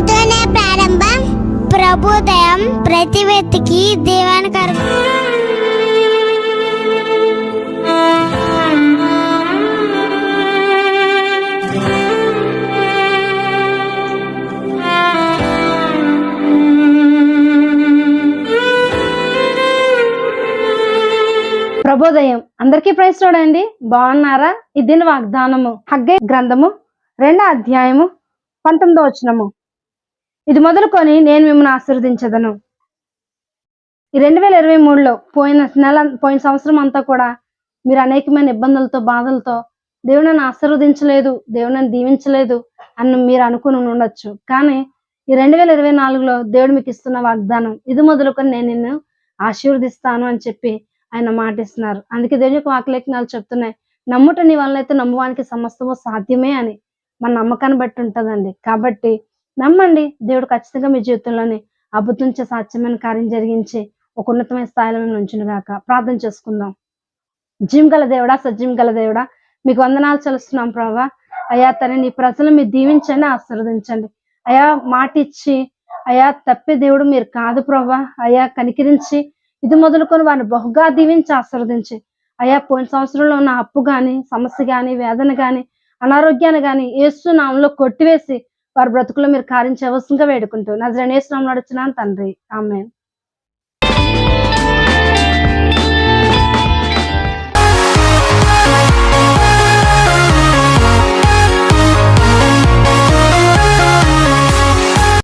ప్రారంభం. ప్రభుదయం ప్రతి వ్యక్తికి దీవెనకరం. ప్రభోదయం అందరికీ ప్రైస్ చూడండి. బాగున్నారా? ఇది వాగ్దానము హగ్గే గ్రంథము రెండో అధ్యాయము పంతొమ్మిదో వచనము. ఇది మొదలుకొని నేను మిమ్మల్ని ఆశీర్వదించదను. ఈ రెండు వేల ఇరవై మూడులో పోయిన నెల పోయిన సంవత్సరం అంతా కూడా మీరు అనేకమైన ఇబ్బందులతో బాధలతో దేవుడు నన్ను ఆశీర్వదించలేదు దేవుడు నన్ను దీవించలేదు అని మీరు అనుకుని ఉండొచ్చు. కానీ ఈ రెండు వేల ఇరవై నాలుగులో దేవుడు మీకు ఇస్తున్న వాగ్దానం ఇది మొదలుకొని నేను నిన్ను ఆశీర్వదిస్తాను అని చెప్పి ఆయన మాటిస్తున్నారు. అందుకే దేవుని యొక్క వాక్యలేఖనాలు చెప్తున్నాయి నమ్ముట నీ వల్ల అయితే నమ్మువానికి సమస్తము సాధ్యమే అని. మన నమ్మకాన్ని బట్టి ఉంటుందండి. కాబట్టి నమ్మండి. దేవుడు ఖచ్చితంగా మీ జీవితంలోని అద్భుతించే సాధ్యమైన కార్యం జరిగించి ఒక ఉన్నతమైన స్థాయిలో మేము ఉంచును గాక. ప్రార్థన చేసుకుందాం. జిమ్ గల దేవుడా సజీవం గల దేవుడా మీకు వందనాలు చలుస్తున్నాం ప్రభా. అయా తన నీ ప్రజలు మీరు దీవించండి ఆశీర్వదించండి. అయా మాట ఇచ్చి అయా తప్పే దేవుడు మీరు కాదు ప్రభా. అయా కనికరించి ఇది మొదలుకొని వారిని బహుగా దీవించి ఆశీర్వదించి. అయా పోయిన సంవత్సరంలో ఉన్న అప్పు కానీ సమస్య కానీ వేదన కానీ అనారోగ్యాన్ని కానీ ఏసు నామంలో కొట్టివేసి వారి బ్రతుకులో మీరు కార్యం చేయవలసిందిగా వేడుకుంటూ. నజరేణేశ్వరం నడుచున్నాను తండ్రి. ఆమె